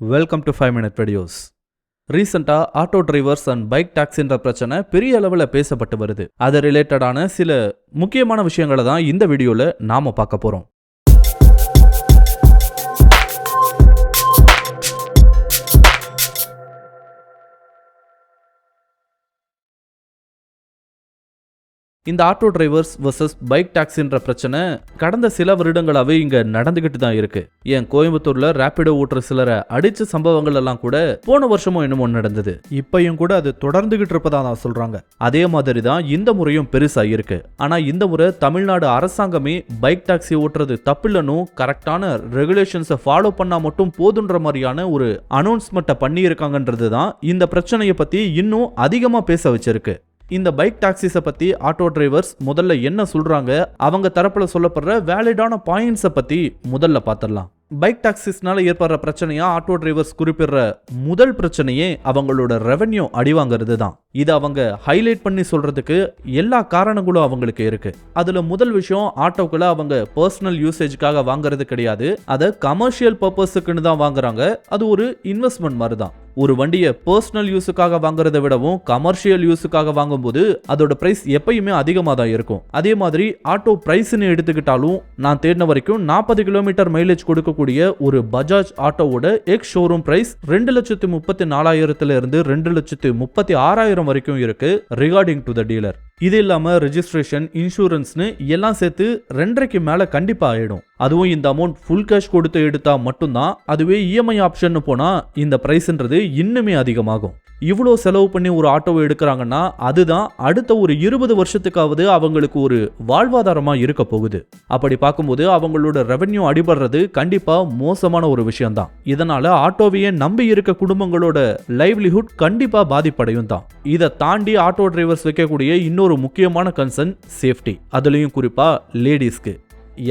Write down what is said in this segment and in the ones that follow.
Welcome to five minute videos ரீசெண்டாக auto drivers and bike டாக்ஸின்ற பிரச்சனை பெரிய அளவில் பேசப்பட்டு வருது. அது ரிலேட்டடான சில முக்கியமான விஷயங்களை தான் இந்த வீடியோவில் நாம பார்க்க போகிறோம் இந்த ஆட்டோ டிரைவர்ஸ் வர்சஸ் பைக் டாக்ஸின்ற பிரச்சனை கடந்த சில வருடங்களாகவே இங்க நடந்துகிட்டு தான் இருக்கு. ஏன் கோயம்புத்தூர்ல ரேபிடோ ஓட்டுற சிலரை அடிச்ச சம்பவங்கள் எல்லாம் கூட போன வருஷமும் என்னமோ நடந்தது. இப்பயும் கூட அது தொடர்ந்துகிட்டு இருப்பதா தான் சொல்றாங்க. அதே மாதிரி தான் இந்த முறையும் பெருசா இருக்கு. ஆனா இந்த முறை தமிழ்நாடு அரசாங்கமே பைக் டாக்ஸி ஓட்டுறது தப்பில்லனும் கரெக்டான ரெகுலேஷன்ஸை ஃபாலோ பண்ணா மட்டும் போதுன்ற மாதிரியான ஒரு அனௌன்ஸ்மெண்ட்டை பண்ணியிருக்காங்கன்றது தான் இந்த பிரச்சனையை பத்தி இன்னும் அதிகமா பேச வச்சிருக்கு. இந்த பைக் டாக்ஸிஸை பற்றி ஆட்டோ டிரைவர்ஸ் முதல்ல என்ன சொல்கிறாங்க அவங்க தரப்பில் சொல்லப்படுற வேலிடான பாயிண்ட்ஸை பற்றி முதல்ல பார்த்துடலாம் பைக் டாக்ஸிஸ்னால ஏற்படுற பிரச்சனையா ஆட்டோ டிரைவர்ஸ் குறிப்பிடுற முதல் பிரச்சனையே அவங்களோட ரெவென்யூ அடிவாங்கிறது தான். இதை அவங்க ஹைலைட் பண்ணி சொல்றதுக்கு எல்லா காரணங்களும் அவங்களுக்கு இருக்கு. அதுல முதல் விஷயம் ஆட்டோக்களை அவங்க பர்சனல் யூசேஜ்க்காக வாங்குறது கிடையாது. அதை கமர்ஷியல் பர்பஸுக்குன்னு தான் வாங்குறாங்க. அது ஒரு இன்வெஸ்ட்மெண்ட் மாதிரி தான். ஒரு வண்டியை பர்சனல் யூஸுக்காக வாங்குறதை விடவும் கமர்ஷியல் யூஸுக்காக வாங்கும்போது அதோட பிரைஸ் எப்பயுமே அதிகமாக தான் இருக்கும். அதே மாதிரி ஆட்டோ பிரைஸ்னு எடுத்துக்கிட்டாலும் நான் தேடின வரைக்கும் நாற்பது கிலோமீட்டர் மைலேஜ் கொடுக்கக்கூடிய ஒரு பஜாஜ் ஆட்டோவோட எக்ஸ் ஷோரூம் பிரைஸ் ரெண்டு லட்சத்து முப்பத்தி நாலாயிரத்துல இருந்து ரெண்டு லட்சத்து முப்பத்தி ஆறாயிரம் வரைக்கும் இருக்கு ரிகார்டிங் டு த டீலர் இது இல்லாமல் ரெஜிஸ்ட்ரேஷன் இன்சூரன்ஸ்னு எல்லாம் சேர்த்து ரெண்டரைக்கு மேலே கண்டிப்பாக ஆகிடும் அதுவும் இந்த அமௌண்ட் ஃபுல் கேஷ் கொடுத்து எடுத்தால் மட்டும்தான் அதுவே இஎம்ஐ ஆப்ஷன் போனால் இந்த ப்ரைஸ்ன்றது இன்னுமே அதிகமாகும். இவ்வளோ செலவு பண்ணி ஒரு ஆட்டோவை எடுக்கிறாங்கன்னா அதுதான் அடுத்த ஒரு இருபது வருஷத்துக்காவது அவங்களுக்கு ஒரு வாழ்வாதாரமாக இருக்க போகுது. அப்படி பார்க்கும்போது அவங்களோட ரெவென்யூ அடிபடுறது கண்டிப்பாக மோசமான ஒரு விஷயம்தான். இதனால் ஆட்டோவையே நம்பி இருக்க குடும்பங்களோட லைவ்லிஹுட் கண்டிப்பாக பாதிப்படையும் தான். இதை தாண்டி ஆட்டோ டிரைவர்ஸ் வைக்கக்கூடிய இன்னொரு முக்கியமான கன்சர்ன் சேஃப்டி அதுலேயும் குறிப்பாக லேடிஸ்க்கு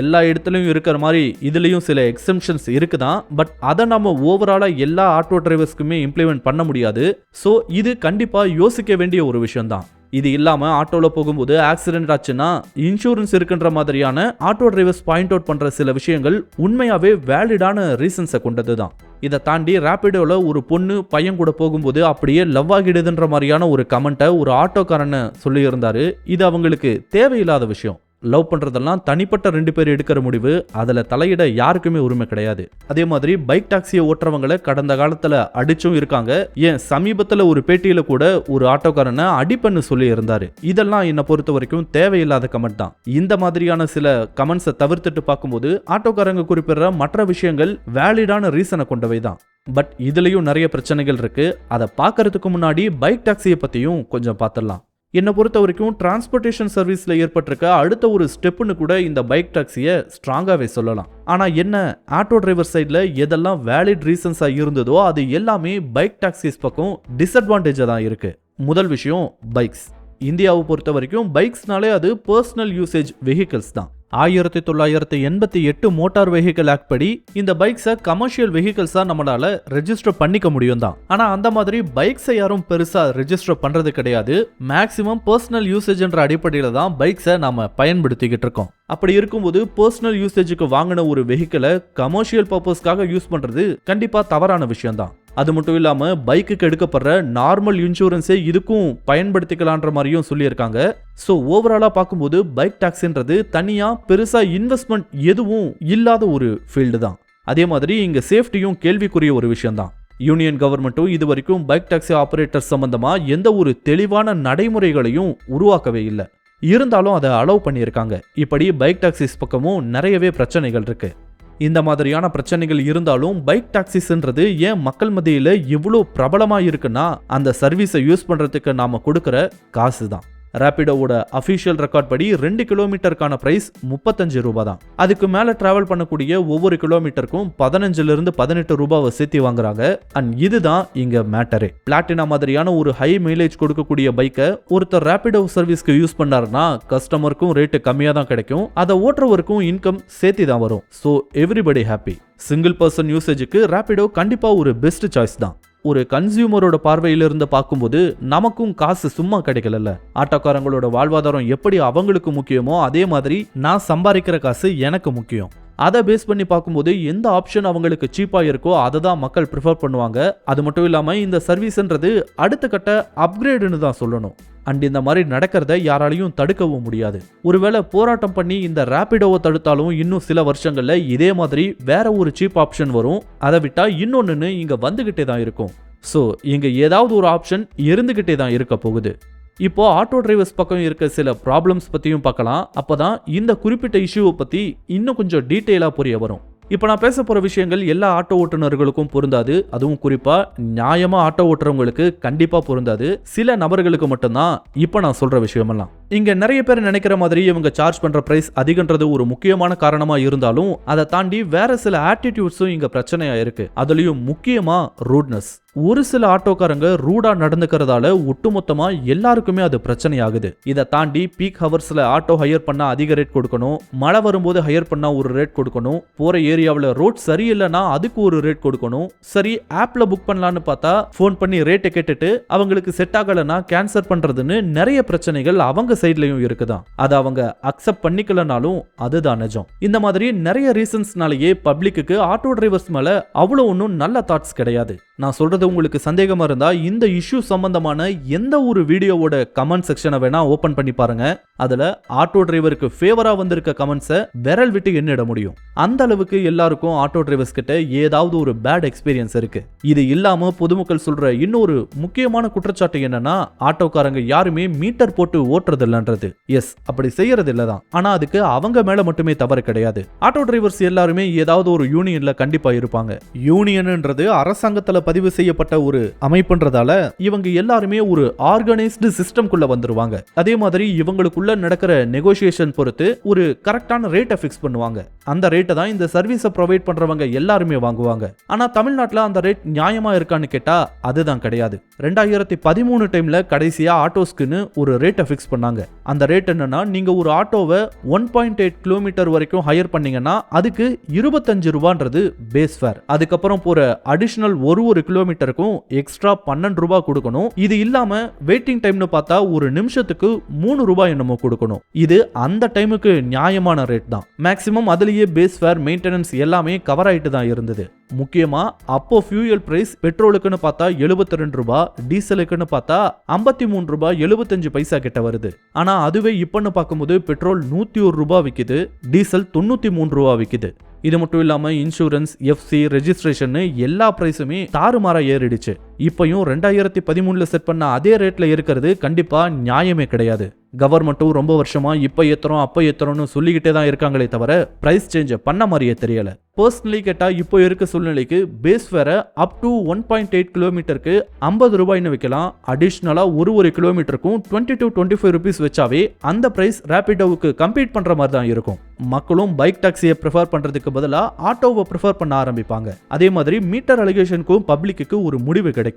எல்லா இடத்துலையும் இருக்கிற மாதிரி இதுலேயும் சில எக்ஸம்ஷன்ஸ் இருக்குதான். பட் அதை நம்ம ஓவராலாக எல்லா ஆட்டோ டிரைவர்ஸ்க்குமே இம்ப்ளிமெண்ட் பண்ண முடியாது. ஸோ இது கண்டிப்பாக யோசிக்க வேண்டிய ஒரு விஷயம்தான். இது இல்லாமல் ஆட்டோவில் போகும்போது ஆக்சிடென்ட் ஆச்சுன்னா இன்சூரன்ஸ் இருக்குன்ற மாதிரியான ஆட்டோ டிரைவர்ஸ் பாயிண்ட் அவுட் பண்ணுற சில விஷயங்கள் உண்மையாகவே வேலிடான ரீசன்ஸை கொண்டது தான் இதை தாண்டி ரேப்பிடோவில் ஒரு பொண்ணு பையன் கூட போகும்போது அப்படியே லவ் ஆகிடுதுன்ற மாதிரியான ஒரு கமெண்ட்டை ஒரு ஆட்டோக்காரனை சொல்லியிருந்தாரு. இது அவங்களுக்கு தேவையில்லாத விஷயம். லவ் பண்ணுறதெல்லாம் தனிப்பட்ட ரெண்டு பேர் எடுக்கிற முடிவு. அதில் தலையிட யாருக்குமே உரிமை கிடையாது. அதே மாதிரி பைக் டாக்ஸியை ஓட்டுறவங்களை கடந்த காலத்தில் அடிச்சும் இருக்காங்க. ஏன்? சமீபத்தில் ஒரு பேட்டியில் கூட ஒரு ஆட்டோக்காரனை அடிப்பண்ணு சொல்லி இருந்தாரு. இதெல்லாம் என்னை பொறுத்த வரைக்கும் தேவையில்லாத கமெண்ட் தான். இந்த மாதிரியான சில கமெண்ட்ஸை தவிர்த்துட்டு பார்க்கும்போது ஆட்டோக்காரங்க குறிப்பிடுற மற்ற விஷயங்கள் வேலிடான ரீசனை கொண்டவை தான். பட் இதுலேயும் நிறைய பிரச்சனைகள் இருக்குது அதை பார்க்கறதுக்கு முன்னாடி பைக் டாக்ஸியை பற்றியும் கொஞ்சம் பார்த்துடலாம். என்னை பொறுத்த வரைக்கும் டிரான்ஸ்போர்ட்டேஷன் சர்வீஸில் ஏற்பட்டிருக்க அடுத்த ஒரு ஸ்டெப்புன்னு கூட இந்த பைக் டாக்ஸியை ஸ்ட்ராங்காகவே சொல்லலாம். ஆனால் என்ன ஆட்டோ டிரைவர் சைடில் எதெல்லாம் வேலிட் ரீசன்ஸாக இருந்ததோ அது எல்லாமே பைக் டாக்ஸிஸ் பக்கம் டிஸ்அட்வான்டேஜாக தான் இருக்குது முதல் விஷயம் பைக்ஸ் இந்தியாவை பொறுத்த வரைக்கும் பைக்ஸ்னாலே அது பர்சனல் யூசேஜ் வெஹிக்கிள்ஸ் தான். ஆயிரத்தி தொள்ளாயிரத்தி எண்பத்தி எட்டு மோட்டார் வெஹிக்கிள் ஆக்ட் படி இந்த பைக்ஸை கமர்ஷியல் வெஹிக்கிள்ஸாக நம்மளால ரெஜிஸ்டர் பண்ணிக்க முடியும் தான் ஆனால் அந்த மாதிரி பைக்ஸை யாரும் பெருசாக ரெஜிஸ்டர் பண்ணுறது கிடையாது. மேக்ஸிமம் பர்சனல் யூசேஜ்ன்ற அடிப்படையில் தான் பைக்ஸை நாம் பயன்படுத்திக்கிட்டு இருக்கோம். அப்படி இருக்கும்போது பர்சனல் யூசேஜுக்கு வாங்கின ஒரு வெஹிக்கிளை கமர்ஷியல் பர்பஸ்க்காக யூஸ் பண்ணுறது கண்டிப்பாக தவறான விஷயம் தான் அது மட்டும் இல்லாமல் பைக்குக்கு எடுக்கப்படுற நார்மல் இன்சூரன்ஸே இதுக்கும் பயன்படுத்திக்கலான்ற மாதிரியும் சொல்லியிருக்காங்க. ஸோ ஓவராலாக பார்க்கும்போது பைக் டாக்ஸின்றது தனியாக பெருசாக இன்வெஸ்ட்மெண்ட் எதுவும் இல்லாத ஒரு ஃபீல்டு தான். அதே மாதிரி இங்கே சேஃப்டியும் கேள்விக்குரிய ஒரு விஷயம்தான். யூனியன் கவர்மெண்ட்டும் இது வரைக்கும் பைக் டாக்ஸி ஆப்ரேட்டர் சம்பந்தமாக எந்த ஒரு தெளிவான நடைமுறைகளையும் உருவாக்கவே இல்லை. இருந்தாலும் அதை அலோவ் பண்ணியிருக்காங்க. இப்படி பைக் டாக்ஸிஸ் பக்கமும் நிறையவே பிரச்சனைகள் இருக்குது இந்த மாதிரியான பிரச்சனைகள் இருந்தாலும் பைக் டாக்ஸிஸ்ன்றது ஏன் மக்கள் மத்தியில் இவ்வளோ பிரபலமாக இருக்குன்னா அந்த சர்வீஸை யூஸ் பண்ணுறதுக்கு நாம் கொடுக்குற காசு தான் ரேபிடோவோட அஃபிஷியல் ரெக்கார்ட் படி ரெண்டு கிலோமீட்டருக்கான பிரைஸ் முப்பத்தஞ்சு ரூபாய் தான் அதுக்கு மேலே டிராவல் பண்ணக்கூடிய ஒவ்வொரு கிலோமீட்டருக்கும் பதினஞ்சுல இருந்து பதினெட்டு ரூபாவை சேர்த்து வாங்குறாங்க. அண்ட் இதுதான் இங்க மேட்டரே பிளாட்டினா மாதிரியான ஒரு ஹை மைலேஜ் கொடுக்கக்கூடிய பைக்கை ஒருத்தர் ரேபிடோ சர்வீஸ்க்கு யூஸ் பண்ணாருன்னா கஸ்டமருக்கும் ரேட்டு கம்மியாக தான் கிடைக்கும். அதை ஓட்டுறவருக்கும் இன்கம் சேர்த்து தான் வரும். So everybody happy single person யூசேஜுக்கு Rapido கண்டிப்பாக ஒரு பெஸ்ட் சாய்ஸ் தான். ஒரு கன்சியூமரோட பார்வையிலிருந்து பார்க்கும்போது நமக்கும் காசு சும்மா கிடைக்கலல்ல. ஆட்டோக்காரங்களோட வாழ்வாதாரம் எப்படி அவங்களுக்கு முக்கியமோ அதே மாதிரி நான் சம்பாதிக்கிற காசு எனக்கு முக்கியம். அதை பேஸ் பண்ணி பார்க்கும்போது எந்த ஆப்ஷன் அவங்களுக்கு சீப்பாக இருக்கோ அதை தான் மக்கள் ப்ரிஃபர் பண்ணுவாங்க. அது மட்டும் இல்லாமல் இந்த சர்வீஸ்ன்றது அடுத்த கட்ட அப்கிரேடுன்னு தான் சொல்லணும். அண்ட் இந்த மாதிரி நடக்கிறத யாராலையும் தடுக்கவும் முடியாது. ஒருவேளை போராட்டம் பண்ணி இந்த ரேபிடோவை தடுத்தாலும் இன்னும் சில வருஷங்களில் இதே மாதிரி வேற ஒரு சீப் ஆப்ஷன் வரும். அதை விட்டால் இன்னொன்று இங்கே வந்துக்கிட்டே தான் இருக்கும். ஸோ இங்கே ஏதாவது ஒரு ஆப்ஷன் இருந்துக்கிட்டே தான் இருக்க போகுது. இப்போ ஆட்டோ டிரைவர்ஸ் பக்கம் இருக்க சில ப்ராப்ளம்ஸ் பற்றியும் பார்க்கலாம். அப்போ தான் இந்த குறிப்பிட்ட இஷ்யூவை பற்றி இன்னும் கொஞ்சம் டீட்டெயிலாக புரிய வரும். இப்போ நான் பேச போகிற விஷயங்கள் எல்லா ஆட்டோ ஓட்டுநர்களுக்கும் பொருந்தாது. அதுவும் குறிப்பாக நியாயமாக ஆட்டோ ஓட்டுறவங்களுக்கு கண்டிப்பாக பொருந்தாது. சில நபர்களுக்கு மட்டும்தான். இப்போ நான் சொல்கிற விஷயமெல்லாம். இங்க நிறைய பேர் நினைக்கிற மாதிரி இவங்க சார்ஜ் பண்ற பிரைஸ் அதிகன்றது ஒரு முக்கியமான காரணமா இருந்தாலும் அதை தாண்டி வேற சில ஆட்டிடியூட்ஸும் இங்க பிரச்சனையா இருக்கு. அதுலயும் முக்கியமா ரூட்னஸ் ஒரு சில ஆட்டோக்காரங்க ரூடா நடந்துக்கிறதால ஒட்டுமொத்தமா எல்லாருக்குமே அது பிரச்சனையாகுது. இதை தாண்டி பீக் ஹவர்ஸ்ல ஆட்டோ ஹையர் பண்ணா அதிக ரேட் கொடுக்கணும் மழை வரும்போது ஹையர் பண்ணா ஒரு ரேட் கொடுக்கணும் போற ஏரியாவில் ரோட் சரியில்லைன்னா அதுக்கு ஒரு ரேட் கொடுக்கணும். சரி ஆப்ல புக் பண்ணலான்னு பார்த்தா ஃபோன் பண்ணி ரேட்டை கேட்டுட்டு அவங்களுக்கு செட் ஆகலைன்னா கேன்சல் பண்றதுன்னு நிறைய பிரச்சனைகள் அவங்க சைட்லயும் இருக்குதான். அதை அவங்க அக்செப்ட் பண்ணிக்கலனாலும் அதுதான் நிஜம். இந்த மாதிரி நிறைய ரீசன்ஸ்னாலேயே பப்ளிக்கு ஆட்டோ டிரைவர்ஸ் மேல அவ்வளோ ஒன்றும் நல்ல தாட்ஸ் கிடையாது. நான் சொல்றது உங்களுக்கு சந்தேகமா இருந்தா இந்த இஷ்யூ சம்பந்தமான எந்த ஒரு வீடியோவோட கமெண்ட் செக்ஷனை வேணா ஓபன் பண்ணி பாருங்க. அதுல ஆட்டோ டிரைவருக்கு ஃபேவரா வந்திருக்க கமெண்ட்ஸை விரல் விட்டு எண்ணிட முடியும். அந்த அளவுக்கு எல்லாருக்கும் ஆட்டோ டிரைவர்ஸ் கிட்ட ஏதாவது ஒரு பேட் எக்ஸ்பீரியன்ஸ் இருக்கு. இது இல்லாம பொதுமக்கள் சொல்ற இன்னொரு முக்கியமான குற்றச்சாட்டு என்னன்னா ஆட்டோக்காரங்க யாருமே மீட்டர் போட்டு ஓட்டுறது இல்லைன்றது. எஸ் அப்படி செய்யறது இல்லதான். ஆனா அதுக்கு அவங்க மேல மட்டுமே தவறு கிடையாது. ஆட்டோ டிரைவர்ஸ் எல்லாருமே ஏதாவது ஒரு யூனியன்ல கண்டிப்பா இருப்பாங்க. யூனியன்ன்றது அரசாங்கத்துல பதிவு செய்யப்பட்ட ஒரு அமைப்புன்றதால இவங்க எல்லாருமே ஒரு ஆர்கனைஸ்டு சிஸ்டம்குள்ள வந்துருவாங்க. அதே மாதிரி இவங்களுக்குள்ள நடக்கிற நெகோசியேஷன் பொறுத்து ஒரு கரெக்டான ரேட்டை ஃபிக்ஸ் பண்ணுவாங்க. அந்த ரேட்டை தான் இந்த சர்வீஸை ப்ரொவைட் பண்றவங்க எல்லாருமே வாங்குவாங்க. ஆனா தமிழ்நாட்டில் அந்த ரேட் நியாயமா இருக்கான்னு கேட்டா அதுதான் கிடையாது. ரெண்டாயிரத்தி பதிமூணு டைம்ல கடைசியா ஆட்டோஸ்க்குன்னு ஒரு ரேட்டை ஃபிக்ஸ் பண்ணாங்க. அந்த ரேட் என்னன்னா நீங்க ஒரு ஆட்டோவை ஒன் பாயிண்ட் எயிட் கிலோமீட்டர் வரைக்கும் ஹையர் பண்ணீங்கன்னா அதுக்கு இருபத்தஞ்சு ரூபான்றது பேஸ் ஃபேர் அதுக்கப்புறம் போகிற அடிஷனல் ஒரு ஒரு கிலோமீட்டருக்கும் எக்ஸ்ட்ரா பன்னெண்டு ரூபாய் கொடுக்கணும். இது இல்லாமல் வெயிட்டிங் டைம்னு பார்த்தா ஒரு நிமிஷத்துக்கு மூணு ரூபாய் என்னமோ கொடுக்கணும். இது அந்த டைமுக்கு நியாயமான ரேட் தான். மேக்ஸிமம் அதுலேயே பேஸ் ஃபேர் மெயின்டெனன்ஸ் எல்லாமே கவர் ஆகிட்டு தான் இருந்தது. முக்கியமாக அப்போ ஃபியூயல் பிரைஸ் பெட்ரோலுக்குன்னு பார்த்தா எழுபத்தி ரெண்டு ரூபாய் டீசலுக்குன்னு பார்த்தா ஐம்பத்தி மூணு ரூபாய் எழுபத்தஞ்சு பைசா கிட்ட வருது. ஆனால் அதுவே இப்போன்னு பார்க்கும்போது பெட்ரோல் நூற்றி ஒரு ரூபாய் விற்கிது டீசல் தொண்ணூற்றி மூணு ரூபாய் விற்கிது இது மட்டும் இல்லாமல் இன்சூரன்ஸ் எஃப்சி ரெஜிஸ்ட்ரேஷன் எல்லா பிரைஸுமே தாறுமாறாக ஏறிடுச்சு. இப்பையும் ரெண்டாயிரத்தி பதிமூணில் செட் பண்ண அதே ரேட்டில் இருக்கிறது கண்டிப்பாக நியாயமே கிடையாது. கவர்மெண்ட்டும் ரொம்ப வருஷமாக இப்போ ஏற்றுறோம் அப்போ ஏத்துறோம்னு சொல்லிக்கிட்டே தான் இருக்காங்களே தவிர ப்ரைஸ் சேஞ்சை பண்ண மாதிரியே தெரியல. பர்சனலி கேட்டால் இப்போ இருக்க சூழ்நிலைக்கு பேஸ் வேற up to one point eight கிலோமீட்டருக்கு ஐம்பது ரூபாய்னு வைக்கலாம். அடிஷ்னலாக ஒரு ஒரு கிலோமீட்டருக்கும் twenty two twenty five rupees வச்சாவே அந்த ப்ரைஸ் ரேபிடோவுக்கு கம்பீட் பண்ணுற மாதிரி தான் இருக்கும். மக்களும் பைக் டாக்ஸியை ப்ரிஃபர் பண்ணுறதுக்கு பதிலாக ஆட்டோவை ப்ரிஃபர் பண்ண ஆரம்பிப்பாங்க. அதே மாதிரி மீட்டர் அலிகேஷனுக்கும் பப்ளிக்கு ஒரு முடிவு கிடைக்கும்.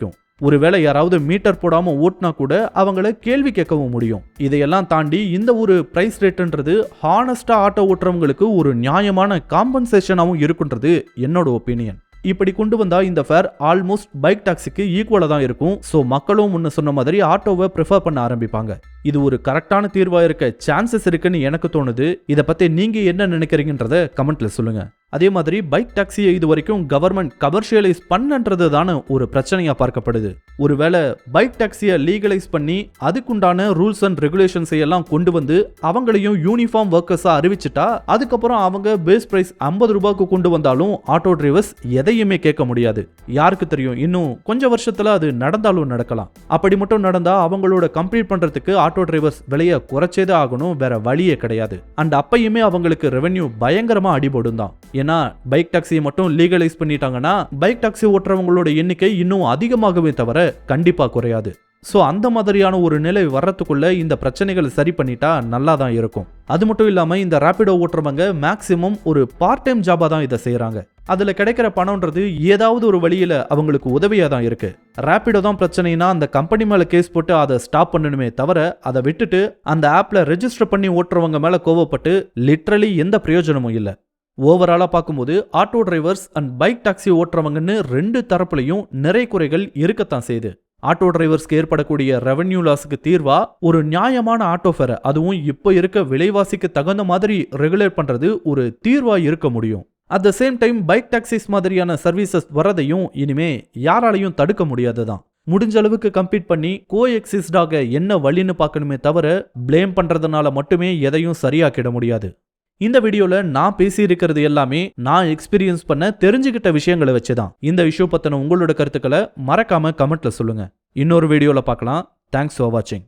ஒருவேளை யாராவது மீட்டர் போடாம ஓட்டினா கூட அவங்கள கேள்வி கேட்கவும் முடியும். இதையெல்லாம் தாண்டி இந்த ஒரு பிரைஸ் ரேட்டுன்றது ஹானஸ்டா ஆட்டோ ஓட்டுறவங்களுக்கு ஒரு நியாயமான காம்பன்சேஷனாகவும் இருக்குன்றது என்னோட ஒப்பீனியன் இப்படி கொண்டு வந்தா இந்த ஃபேர் ஆல்மோஸ்ட் பைக் டாக்ஸிக்கு ஈக்குவலாக தான் இருக்கும். ஸோ மக்களும் முன்ன சொன்ன மாதிரி ஆட்டோவை ப்ரிஃபர் பண்ண ஆரம்பிப்பாங்க. இது ஒரு கரெக்டான தீர்வாக இருக்க சான்சஸ் இருக்குன்னு எனக்கு தோணுது. இதை பற்றி நீங்கள் என்ன நினைக்கிறீங்கன்றத கமெண்ட்ல சொல்லுங்கள் அதே மாதிரி பைக் டாக்ஸியை இது வரைக்கும் கவர்மெண்ட் கமர்ஷியலைஸ் பண்ணன்றது தானே ஒரு பிரச்சனையாக பார்க்கப்படுது. ஒருவேளை பைக் டாக்ஸியை லீகலைஸ் பண்ணி அதுக்குண்டான ரூல்ஸ் அண்ட் ரெகுலேஷன்ஸை எல்லாம் கொண்டு வந்து அவங்களையும் யூனிஃபார்ம் ஒர்க்கர்ஸாக அறிவிச்சிட்டா அதுக்கப்புறம் அவங்க பேஸ் பிரைஸ் ஐம்பது ரூபாய்க்கு கொண்டு வந்தாலும் ஆட்டோ டிரைவர்ஸ் எதையுமே கேட்க முடியாது. யாருக்கு தெரியும்? இன்னும் கொஞ்சம் வருஷத்தில் அது நடந்தாலும் நடக்கலாம். அப்படி மட்டும் நடந்தால் அவங்களோட கம்ப்ளீட் பண்ணுறதுக்கு ஆட்டோ ஆட்டோ டிரைவர்ஸ் விலையை குறைச்சேதே ஆகணும் வேற வழியே கிடையாது. அண்ட் அப்பயுமே அவங்களுக்கு ரெவென்யூ பயங்கரமா அடிபடும் தான் ஏன்னா பைக் டாக்ஸியை மட்டும் லீகலைஸ் பண்ணிட்டாங்கன்னா பைக் டாக்ஸி ஓட்டுறவங்களோட எண்ணிக்கை இன்னும் அதிகமாகவே தவிர கண்டிப்பா குறையாது. ஸோ அந்த மாதிரியான ஒரு நிலை வர்றதுக்குள்ள இந்த பிரச்சனைகளை சரி பண்ணிட்டா நல்லா தான் இருக்கும். அது மட்டும் இல்லாமல் இந்த ரேபிடோ ஓட்டுறவங்க மேக்ஸிமம் ஒரு பார்ட் டைம் ஜாபாக தான் இதை செய்கிறாங்க அதில் கிடைக்கிற பணம்ன்றது ஏதாவது ஒரு வழியில் அவங்களுக்கு உதவியாக தான் இருக்குது ரேப்பிடோ தான் பிரச்சனைனா அந்த கம்பெனி மேலே கேஸ் போட்டு அதை ஸ்டாப் பண்ணணுமே தவிர அதை விட்டுட்டு அந்த ஆப்பில் ரெஜிஸ்டர் பண்ணி ஓட்டுறவங்க மேலே கோவப்பட்டு லிட்ரலி எந்த பிரயோஜனமும் இல்லை. ஓவராலாக பார்க்கும்போது auto drivers and bike taxi ஓட்டுறவங்கன்னு ரெண்டு தரப்புலையும் நிறை குறைகள் இருக்கத்தான் செய்யுது. ஆட்டோ டிரைவர்ஸ்க்கு ஏற்படக்கூடிய ரெவன்யூ லாஸுக்கு தீர்வா ஒரு நியாயமான ஆட்டோ ஃபேரை அதுவும் இப்போ இருக்க விலைவாசிக்கு தகுந்த மாதிரி ரெகுலேட் பண்ணுறது ஒரு தீர்வாக இருக்க முடியும். At the same time bike taxis மாதிரியான சர்வீசஸ் வரதையும் இனிமே யாராலையும் தடுக்க முடியாதுதான். முடிஞ்ச அளவுக்கு கம்பீட் பண்ணி கோ எக்ஸிஸ்டாக என்ன வழின்னு பார்க்கணுமே தவிர ப்ளேம் பண்றதுனால மட்டுமே எதையும் சரியாக்கிட முடியாது. இந்த வீடியோவில் நான் பேசியிருக்கிறது எல்லாமே நான் எக்ஸ்பீரியன்ஸ் பண்ண தெரிஞ்சுக்கிட்ட விஷயங்களை வச்சுதான். இந்த விஷயம் பற்றின உங்களோட கருத்துக்களை மறக்காமல் கமெண்ட்டில் சொல்லுங்கள் இன்னொரு வீடியோவில் பார்க்கலாம். தேங்க்ஸ் ஃபார் வாட்சிங்